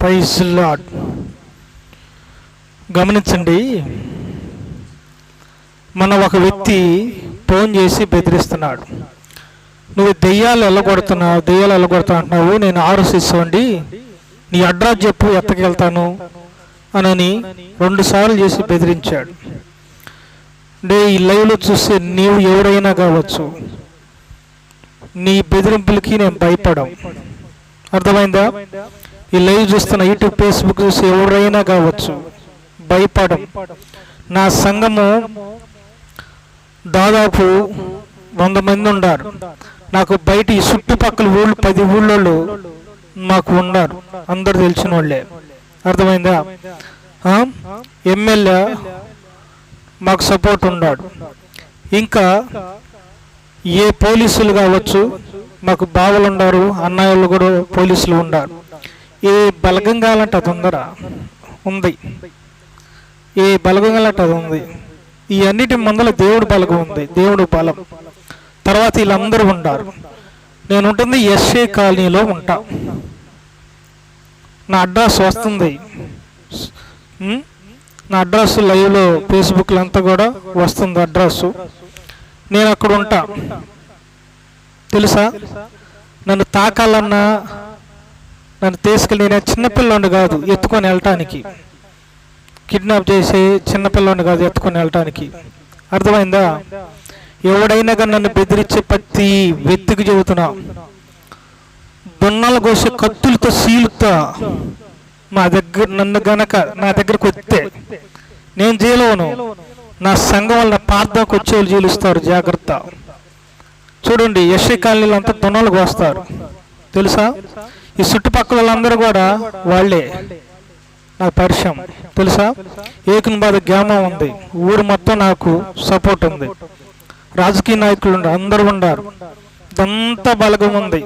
Praise lord గమనించండి మన ఒక వ్యక్తి ఫోన్ చేసి బెదిరిస్తున్నాడు. నువ్వు దెయ్యాలు వెళ్ళగొడుతున్నావు దెయ్యాలు వెళ్ళగొడుతున్నావు అంటున్నావు నేను ఆలోచిస్తాండి నీ అడ్రస్ చెప్పు ఎత్తకెళ్తాను అనని రెండుసార్లు చేసి బెదిరించాడు. డే ఈ లైవ్లో చూస్తే నీవు ఎవడైనా కావచ్చు. నీ బెదిరింపులకి నేను భయపడం. అర్థమైందా? ఈ లైవ్ చూస్తున్న యూట్యూబ్ ఫేస్బుక్ చూసి ఎవరైనా కావచ్చు భయపడం. నా సంఘము దాదాపు వంద మంది ఉన్నారు నాకు బయట ఈ చుట్టుపక్కల ఊళ్ళు పది ఊళ్ళో మాకు ఉన్నారు. అందరు తెలిసిన వాళ్ళే. అర్థమైందా? ఎమ్మెల్యే మాకు సపోర్ట్ ఉన్నాడు. ఇంకా ఏ పోలీసులు కావచ్చు మాకు బావలు ఉన్నారు అన్నయ్యలు కూడా పోలీసులు ఉన్నారు ఏ బలగం కావాలంటే అది ఉందరా ఉంది. ఏ బలగం కావాలంటే అది ఉంది. ఈ అన్నిటి ముందర దేవుడు బలగం ఉంది. దేవుడు బలం. తర్వాత వీళ్ళందరూ ఉంటారు. నేను ఉంటుంది ఎస్ఏ కాలనీలో ఉంటా. నా అడ్రస్ వస్తుంది. నా అడ్రస్ లైవ్లో ఫేస్బుక్లో అంతా కూడా వస్తుంది అడ్రస్. నేను అక్కడ ఉంటా. తెలుసా? నన్ను తాకాలన్నా నన్ను తీసుకెళ్ళి నేను చిన్నపిల్లోండి కాదు ఎత్తుకొని వెళ్ళటానికి. కిడ్నాప్ చేసి చిన్నపిల్లని కాదు ఎత్తుకొని వెళ్ళటానికి. అర్థమైందా? ఎవడైనా కానీ నన్ను బెదిరించే ప్రతి వ్యక్తికి చెబుతున్నా. బొన్నలు కోసే కత్తులతో సీలుతా. మా దగ్గర నన్ను గనక నా దగ్గరకు వస్తే నేను జైలును నా సంఘం వల్ల పార్థకు వచ్చేవాళ్ళు జీలుస్తారు జాగ్రత్త. చూడండి యశ్వ కాలనీలో అంతా దొన్నలు కోస్తారు. తెలుసా? ఈ చుట్టుపక్కల వాళ్ళందరూ కూడా వాళ్ళే. నాకు పరిచయం. తెలుసా? ఏకన్బాద గ్రామం ఉంది. ఊరు మొత్తం నాకు సపోర్ట్ ఉంది. రాజకీయ నాయకులు ఉన్నారు అందరూ ఉన్నారు ఇదంతా బలగం ఉంది.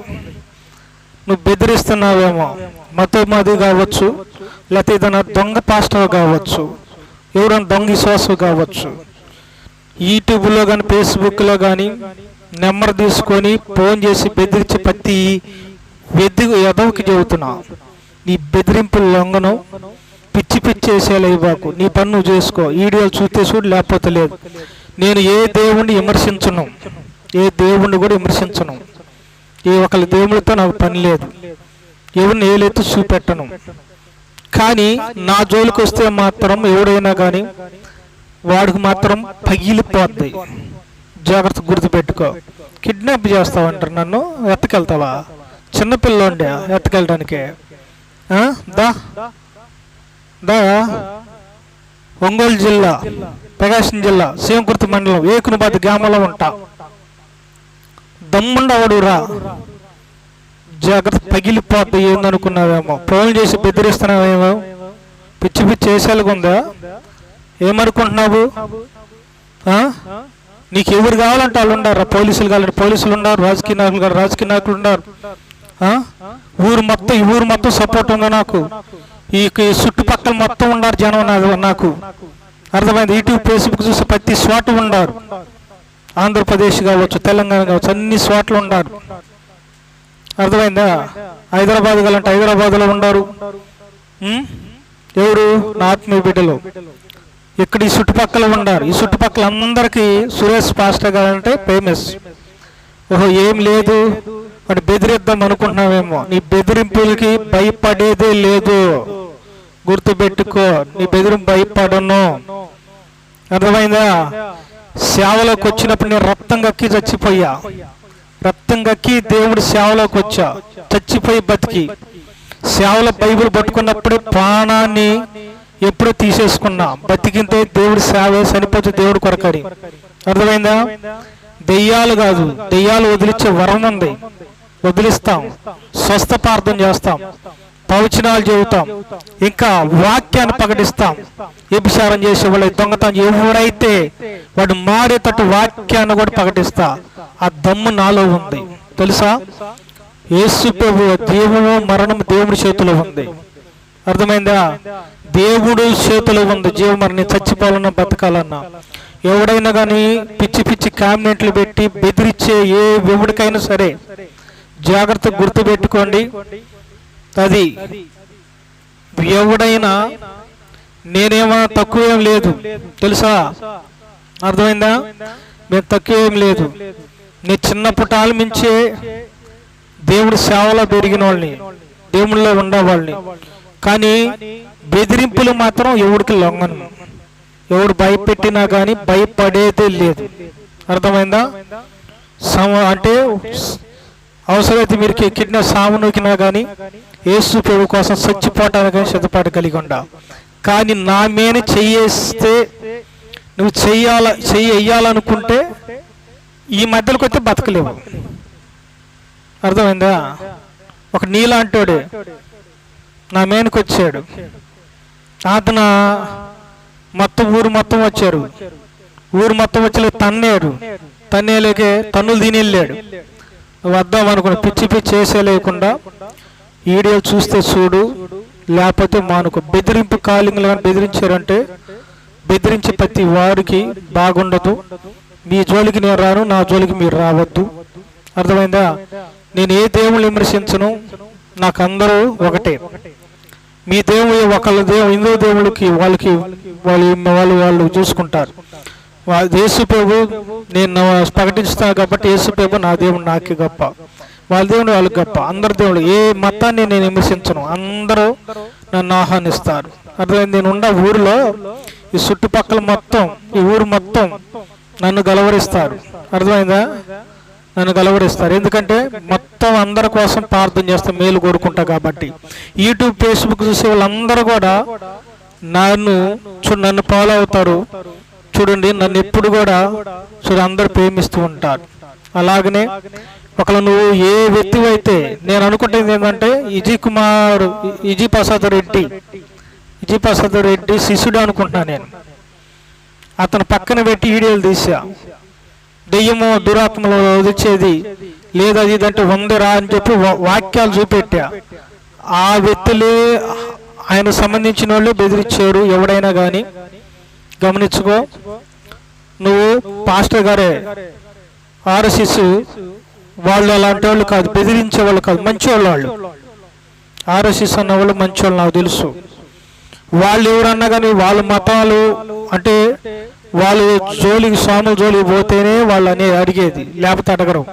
నువ్వు బెదిరిస్తున్నావేమో. మతోమాది కావచ్చు. లేకపోతే ఏదైనా దొంగ పాస్టర్ కావచ్చు. ఎవరైనా దొంగ విశ్వాసం కావచ్చు. యూట్యూబ్లో కానీ ఫేస్బుక్లో కానీ నెంబర్ తీసుకొని ఫోన్ చేసి బెదిరించి ప్రతి వెద్ది ఎదవకి చెబుతున్నా నీ బెదిరింపులు లొంగను పిచ్చి పిచ్చి వేసేలా ఇవ్వకు. నీ పన్ను చేసుకో. వీడియోలు చూస్తే చూడు లేకపోతే లేదు. నేను ఏ దేవుణ్ణి విమర్శించను? ఏ దేవుణ్ణి కూడా విమర్శించను. ఏ ఒకళ్ళ దేవుడితో నాకు పని లేదు. ఎవరిని ఏలైతే చూపెట్టను. కానీ నా జోలికి వస్తే మాత్రం ఎవడైనా కానీ వాడికి మాత్రం పగిలిపోద్ది. జాగ్రత్త గుర్తుపెట్టుకో. కిడ్నాప్ చేస్తావంటారు నన్ను? ఎత్తకెళ్తావా? చిన్నపిల్లోండి ఎత్తకెళ్ళడానికి. ఆ? దా. దా. ఒంగోలు జిల్లా ప్రకాశం జిల్లా శివకుర్తి మండలం ఏకునుబాద్ గ్రామంలో ఉంటా. దమ్ముండవడురా జాగ్రత్త పగిలిపోద్ది ఏందనుకున్నావేమో. ఫోన్ చేసి బెదిరిస్తున్నావేమో. పిచ్చి పిచ్చి వేసేలాగా ఉందా? ఏమనుకుంటున్నావు? నీకు ఎవరు కావాలంటే వాళ్ళు ఉండారు పోలీసులు కావాలంటే పోలీసులు ఉన్నారు రాజకీయ నాయకులు కావాలి రాజకీయ నాయకులు ఉన్నారు? ఊరు మొత్తం ఈ ఊరు మొత్తం సపోర్ట్ ఉంది నాకు? ఈ చుట్టుపక్కల మొత్తం ఉన్నారు జనం నాకు. అర్థమైంది? యూట్యూబ్ ఫేస్బుక్ చూసి ప్రతి చోట ఉన్నారు. ఆంధ్రప్రదేశ్ కావచ్చు తెలంగాణ కావచ్చు అన్ని చోట్ల ఉన్నారు. అర్థమైందా? హైదరాబాద్ కావాలంటే హైదరాబాద్లో ఉన్నారు. ఎవరు? నా ఆత్మీయ బిడ్డలు. ఇక్కడ ఈ చుట్టుపక్కల ఉన్నారు. ఈ చుట్టుపక్కల అందరికీ సురేష్ పాస్టర్ గారు అంటే ఫేమస్ ఓహో ఏం లేదు. మరి బెదిరిద్దాం అనుకుంటున్నావేమో. నీ బెదిరింపులకి భయపడేదే లేదు. గుర్తుపెట్టుకో నీ బెదిరింపు భయపడను. అర్థమైందా? సేవలోకి వచ్చినప్పుడు నేను రక్తం కక్కి చచ్చిపోయా. రక్తం కక్కి దేవుడి సేవలోకి వచ్చా. చచ్చిపోయి బతికి. సేవలో బైబుల్ పట్టుకున్నప్పుడు ప్రాణాన్ని ఎప్పుడో తీసేసుకున్నా. బతికింతే దేవుడి సేవ చనిపోతే దేవుడు కొరకడి. అర్థమైందా? దెయ్యాలు కాదు. దెయ్యాలు వదిలించే వరం ఉంది. వదిలిస్తాం. స్వస్థ ప్రార్థన చేస్తాం. ప్రవచనాలు చెబుతాం. ఇంకా వాక్యాన్ని ప్రకటిస్తాం. వ్యభిచారం చేసే వాళ్ళు దొంగతనం ఎవరైతే వాడు మారేటట్టు వాక్యాన్ని కూడా ప్రకటిస్తా ఆ దమ్ము నాలో ఉంది. తెలుసా? యేసు ప్రభు జీవము మరణము దేవుడి చేతిలో ఉంది. అర్థమైందా? దేవుడు చేతిలో ఉంది. జీవమరణి చచ్చిపోవాలన్నా బతకాలన్నా. ఎవడైనా కానీ పిచ్చి పిచ్చి కాంబినెంట్లు పెట్టి బెదిరించే ఏ ఎవడికైనా సరే జాగ్రత్త గుర్తుపెట్టుకోండి. అది ఎవడైనా నేనేమన్నా తక్కువ ఏం లేదు. తెలుసా? అర్థమైందా? మేము తక్కువ ఏం లేదు. నీ చిన్నప్పటి మించే దేవుడి సేవలో పెరిగిన వాళ్ళని దేవుళ్ళలో ఉండేవాళ్ళని. కానీ బెదిరింపులు మాత్రం ఎవడికి లొంగను. ఎవడు భయపెట్టినా కానీ భయపడేదే లేదు. అర్థమైందా? సమ అంటే అవసరమైతే మీరు కిడ్న సాము నూకినా కానీ యేసు ప్రభు కోసం చచ్చిపోవటానికి కానీ సిద్ధపాటు కలిగి ఉండా. కానీ నా మీద చెయ్యేస్తే నువ్వు చెయ్యాల చెయ్యి వెయ్యాలనుకుంటే ఈ మధ్యలోకి వస్తే బతకలేవు. అర్థమైందా? ఒక నీలాంటోడు నా మేనకు వచ్చాడు. అతను మొత్తం ఊరు మొత్తం వచ్చారు. ఊరు మొత్తం వచ్చి తన్నాడు తన్నేలేకే తన్నులు తిని వెళ్ళాడు వద్దాం అనుకున్న పిచ్చి పిచ్చి చేసే లేకుండా వీడియో చూస్తే చూడు లేకపోతే మానుకో. బెదిరింపు కాలింగ్లు కానీ బెదిరించారంటే బెదిరించే ప్రతి వారికి బాగుండదు. మీ జోలికి నేను రాను నా జోలికి మీరు రావద్దు. అర్థమైందా? నేను ఏ దేవుని విమర్శించను? నాకు అందరూ ఒకటే. మీ దేవుడు ఒకళ్ళ దేవుడు హిందూ దేవుడికి వాళ్ళకి వాళ్ళు వాళ్ళు వాళ్ళు చూసుకుంటారు. యేసు ప్రభు నేను ప్రకటిస్తాను కాబట్టి యేసు ప్రభు నా దేవుడు నాకే గొప్ప. వాళ్ళ దేవుడు వాళ్ళకి గొప్ప. అందరు దేవుడు ఏ మతాన్ని నేను విమర్శించను. అందరూ నన్ను ఆహ్వానిస్తారు. అర్థమైంది? నేను ఉన్న ఊరిలో ఈ చుట్టుపక్కల మొత్తం ఈ ఊరు మొత్తం నన్ను గలవరిస్తారు. అర్థమైందా? నన్ను గలవరిస్తారు. ఎందుకంటే మొత్తం అందరి కోసం ప్రార్థన చేస్తే మేలు కోరుకుంటా కాబట్టి. యూట్యూబ్ ఫేస్బుక్ చూసే వాళ్ళందరూ కూడా నన్ను చూ నన్ను ఫాలో అవుతారు. చూడండి నన్ను ఎప్పుడు కూడా చూడు అందరు ప్రేమిస్తూ ఉంటారు. అలాగనే ఒకళ్ళు నువ్వు ఏ వ్యక్తి అయితే నేను అనుకుంటుంది ఏంటంటే ఇజీ కుమార్ ఇజీ ప్రసాద్ రెడ్డి ఇజీ ప్రసాద్ రెడ్డి శిష్యుడు అనుకుంటున్నాను నేను. అతను పక్కన పెట్టి వీడియోలు తీసా దెయ్యము దురాత్మలు వదిలేది లేదా ఇదంటే ఉందిరా అని చెప్పి వా- వాక్యాలు చూపెట్టా. ఆ వ్యక్తులే ఆయన సంబంధించిన వాళ్ళు బెదిరించాడు ఎవడైనా కానీ గమనించుకో. నువ్వు పాస్టర్ గారే. ఆర్ఎస్ఎస్ వాళ్ళు అలాంటి వాళ్ళు కాదు బెదిరించే వాళ్ళు కాదు మంచి వాళ్ళు. ఆర్ఎస్ఎస్ అన్న వాళ్ళు మంచి వాళ్ళు నాకు తెలుసు. వాళ్ళు ఎవరన్నా కానీ వాళ్ళ మతాలు అంటే వాళ్ళు జోలికి స్వాముల జోలికి పోతేనే వాళ్ళు అనే అడిగేది లేకపోతే అడగరు.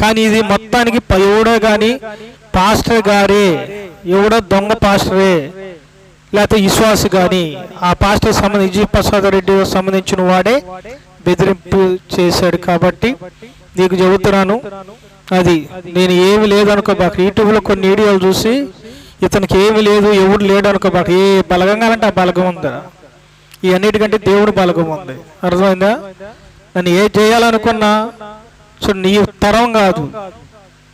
కానీ ఇది మొత్తానికి ఎవడో కానీ పాస్టర్ గారే ఎవడో దొంగ పాస్టరే. లేకపోతే విశ్వాస్ కానీ ఆ పాస్టర్ సంబంధించి జీ ప్రసాద్ రెడ్డి సంబంధించిన వాడే బెదిరింపు చేశాడు కాబట్టి నీకు చెబుతున్నాను అది నేను ఏమి లేదనుకోబాక యూట్యూబ్లో కొన్ని వీడియోలు చూసి ఇతనికి ఏమి లేదు ఎవడు లేడు అనుకోబాక ఏ బలగం కావాలంటే ఆ బలగం ఉందా? ఈ అన్నిటికంటే దేవుడు బలగం ఉంది. అర్థమైందా? నన్ను ఏ చేయాలనుకున్నా చూడు నీ తరం కాదు.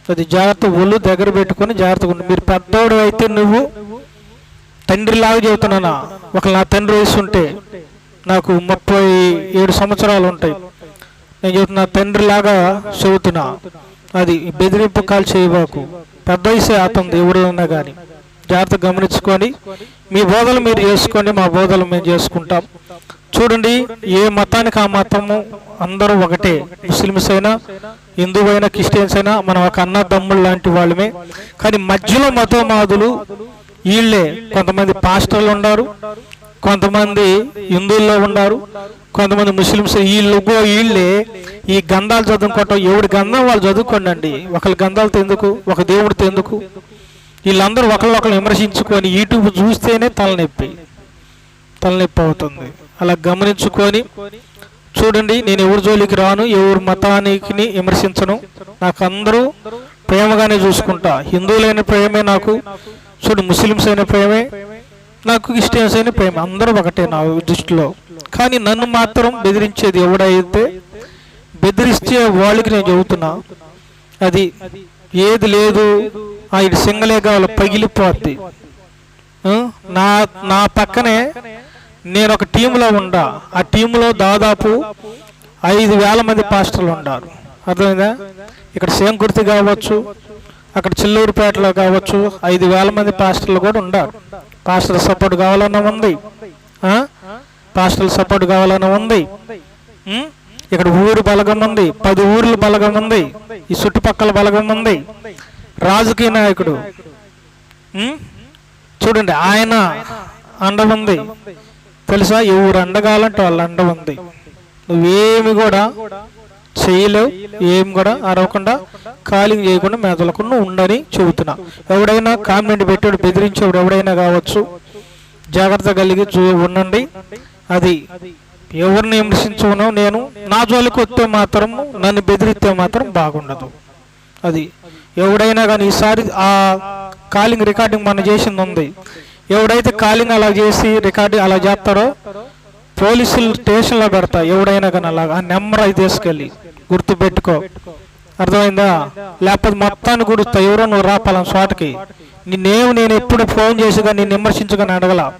అది జాగ్రత్త ఒళ్ళు దగ్గర పెట్టుకొని జాగ్రత్తగా ఉండు. మీరు పెద్దోడు అయితే నువ్వు తండ్రిలాగా చెబుతున్నానా? ఒక నా తండ్రి వయసు ఉంటే నాకు ముప్పై ఏడు సంవత్సరాలు ఉంటాయి. నేను చెబుతున్నా తండ్రిలాగా చెబుతున్నా. అది బెదిరింపు కాల్ చేయబాకు. పెద్ద వయసే ఆతంది ఎవరు ఉన్నా కానీ జాగ్రత్త గమనించుకొని మీ బోధలు మీరు చేసుకోండి మా బోధలు మేము చేసుకుంటాం. చూడండి ఏ మతానికి ఆ మతము అందరూ ఒకటే. ముస్లిమ్స్ అయినా హిందువు అయినా క్రిస్టియన్స్ అయినా మనం ఒక అన్నదమ్ముళ్ళు లాంటి వాళ్ళమే. కానీ మధ్యలో మతోమాదులు వీళ్ళే కొంతమంది పాస్టర్లు ఉన్నారు కొంతమంది హిందువుల్లో ఉన్నారు కొంతమంది ముస్లిమ్స్ వీళ్ళు వీళ్ళే ఈ గంధాలు చదువుకోవటం ఎవడి గంధం వాళ్ళు చదువుకోండి ఒకరి గంధాలతో ఎందుకు ఒక దేవుడితో ఎందుకు? వీళ్ళందరూ ఒకళ్ళు ఒకరు విమర్శించుకొని యూట్యూబ్ చూస్తేనే తలనొప్పి తలనొప్పి అవుతుంది. అలా గమనించుకొని చూడండి నేను ఎవరి జోలికి రాను ఎవరి మతానికి విమర్శించను. నాకు అందరూ ప్రేమగానే చూసుకుంటా. హిందువులైన ప్రేమే నాకు చూడు ముస్లిమ్స్ అయిన ప్రేమే నాకు క్రిస్టియన్స్ అయిన ప్రేమ అందరూ ఒకటే నా దృష్టిలో. కానీ నన్ను మాత్రం బెదిరించేది ఎవడైతే బెదిరిస్తే వాళ్ళకి నేను చెబుతున్నా అది ఏది లేదు ఆ ఇటు సింగలే కావాలి పగిలిపోద్ది. నా నా పక్కనే నేను ఒక టీంలో ఉండా. ఆ టీంలో దాదాపు ఐదు వేల మంది పాస్టర్లు ఉన్నారు అర్థమైందా? ఇక్కడ సేంకుర్తి కావచ్చు. అక్కడ చిల్లూరుపేటలో కావచ్చు ఐదు వేల మంది పాస్టర్లు కూడా ఉన్నారు పాస్టర్ సపోర్ట్ కావాలన్నా ఉంది. ఆ? పాస్టర్ల సపోర్ట్ కావాలన్నా ఉంది. ఇక్కడ ఊరు బలగం ఉంది. పది ఊర్లు బలగం ఉంది. ఈ చుట్టుపక్కల బలగం ఉంది. రాజకీయ నాయకుడు. చూడండి ఆయన అండ ఉంది. తెలుసా? ఎవరు అండగాలంటే వాళ్ళ అండ ఉంది. నువ్వేమి కూడా చేయలేవు ఏం కూడా అరవకుండా కాలింగ్ చేయకుండా మెదలకుండా ఉండని చెబుతున్నా. ఎవడైనా కామెంట్ పెట్టాడు బెదిరించేవాడు ఎవడైనా కావచ్చు జాగ్రత్త కలిగి ఉండండి. అది ఎవరిని విమర్శించను నేను నా జోలికి వస్తే మాత్రం నన్ను బెదిరిస్తే మాత్రం బాగుండదు. అది ఎవడైనా కానీ ఈసారి ఆ కాలింగ్ రికార్డింగ్ మనం చేసింది ఉంది. ఎవడైతే కాలింగ్ అలా చేసి రికార్డింగ్ అలా చేస్తారో పోలీసులు స్టేషన్లో పెడతా ఎవడైనా కానీ అలాగా. ఆ నెంబర్ అది తీసుకెళ్ళి గుర్తుపెట్టుకో. అర్థమైందా? లేకపోతే మొత్తాన్ని గుడుస్తా ఎవరో నువ్వు రాపాలం చోటకి. నిన్నేమి నేను ఎప్పుడు ఫోన్ చేసిగా నేను విమర్శించగాని అడగల.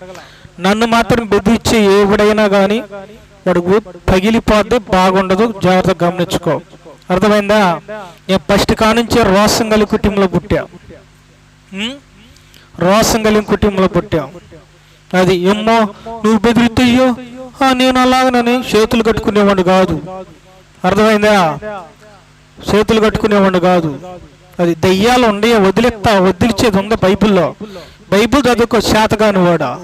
నన్ను మాత్రం బెదిరించి ఎవడైనా కానీ వాడు గు- పగిలిపోద్ది బాగుండదు జాగ్రత్తగా గమనించుకో. అర్థమైందా? నేను ఫస్ట్ కానుంచే రోసంగలి కుటుంబంలో పుట్టా. రోసంగలి కుటుంబంలో పుట్టాం. అది ఏమో నువ్వు బెదిరిద్దయ్యో నేను అలాగనని చేతులు కట్టుకునేవాడు కాదు. అర్థమైందా? చేతులు కట్టుకునేవాడు కాదు. అది దయ్యాలు ఉండే వదిలేస్తా వదిలిచేది ఉంది బైబిల్లో. బైబిల్ చదువుకో శాతగాని వాడా.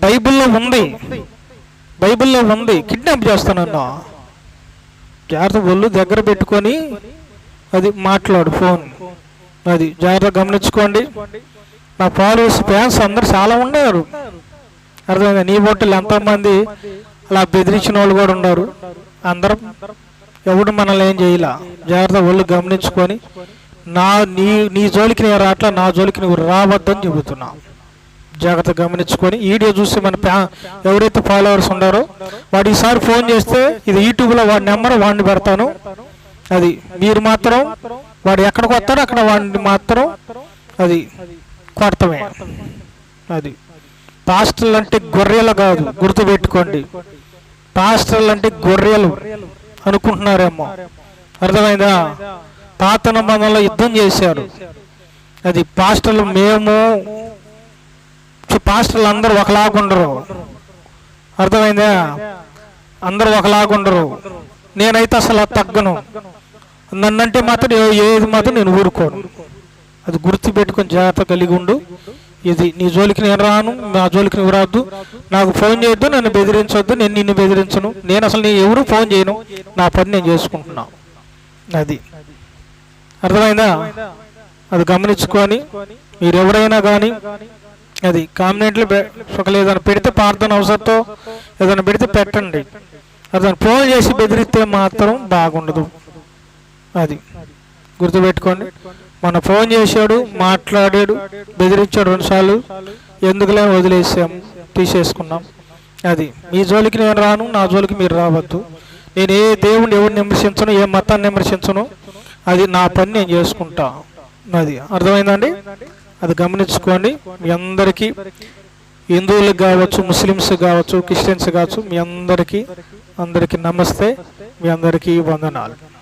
బైబిల్లో ఉంది. బైబిల్లో ఉంది. కిడ్నాప్ చేస్తానన్నా. జాగ్రత్త ఒళ్ళు దగ్గర పెట్టుకొని అది మాట్లాడు ఫోన్. అది జాగ్రత్త గమనించుకోండి. నా ఫాలోవర్స్ ఫ్యాన్స్ అందరు చాలా ఉన్నారు. అర్థమైందా? నీ బొట్టలు ఎంతమంది? అలా బెదిరించిన వాళ్ళు కూడా ఉన్నారు అందరం ఎవడు మనల్ని ఏం చేయలా. జాగ్రత్త ఒళ్ళు గమనించుకొని నా నీ నీ జోలికి నేను రాట్లా నా జోలికి నువ్వు రావద్దని చెబుతున్నా. జాగ్రత్త గమనించుకొని వీడియో చూసి మన ఎవరైతే ఫాలోవర్స్ ఉన్నారో వాడు ఈసారి ఫోన్ చేస్తే ఇది యూట్యూబ్లో వాడి నెంబర్ వాడిని పెడతాను. అది మీరు మాత్రం వాడు ఎక్కడికి వస్తాడో అక్కడ వాడిని మాత్రం అది కొడతమే. అది. పాస్టర్లు అంటే గొర్రెలు కాదు గుర్తుపెట్టుకోండి. పాస్టర్లు అంటే గొర్రెలు అనుకుంటున్నారేమో. అర్థమైందా? పాత నిబంధనలో యుద్ధం చేశారు అది పాస్టర్లు మేము పాస్టర్లు అందరూ ఒకలాగుండరు అర్థమైందా? అందరూ ఒకలాగుండరు నేనైతే అసలు తగ్గను. నన్నంటే మాత్రం ఏది మాత్రం నేను ఊరుకోను. అది గుర్తుపెట్టుకొని జాగ్రత్త కలిగి ఉండు. ఇది నీ జోలికి నేను రాను నా జోలికి నువ్వు రావద్దు. నాకు ఫోన్ చేయొద్దు నన్ను బెదిరించొద్దు నేను నిన్ను బెదిరించను. నేను అసలు నీ ఎవరు ఫోన్ చేయను. నా పని నేను చేసుకుంటున్నా. అది. అర్థమైందా? అది గమనించుకొని మీరు ఎవరైనా కానీ అది కామినెంట్లు ఒకళ్ళు ఏదైనా పెడితే ప్రార్థన అవసరంతో ఏదైనా పెడితే పెట్టండి. అర్థం ఫోన్ చేసి బెదిరిస్తే మాత్రం బాగుండదు. అది. గుర్తుపెట్టుకోండి. మన ఫోన్ చేశాడు మాట్లాడాడు బెదిరించాడు రెండుసార్లు ఎందుకులే వదిలేసాం తీసేసుకున్నాం. అది మీ జోలికి నేను రాను నా జోలికి మీరు రావద్దు. నేను ఏ దేవుడిని ఎవరిని విమర్శించను ఏ మతాన్ని విమర్శించను అది నా పని నేను చేసుకుంటా. అది అర్థమైందండి? అది గమనించుకోండి. మీ అందరికీ హిందువులకు కావచ్చు ముస్లిమ్స్ కావచ్చు క్రిస్టియన్స్ కావచ్చు మీ అందరికీ అందరికీ నమస్తే మీ అందరికీ వందనాలు.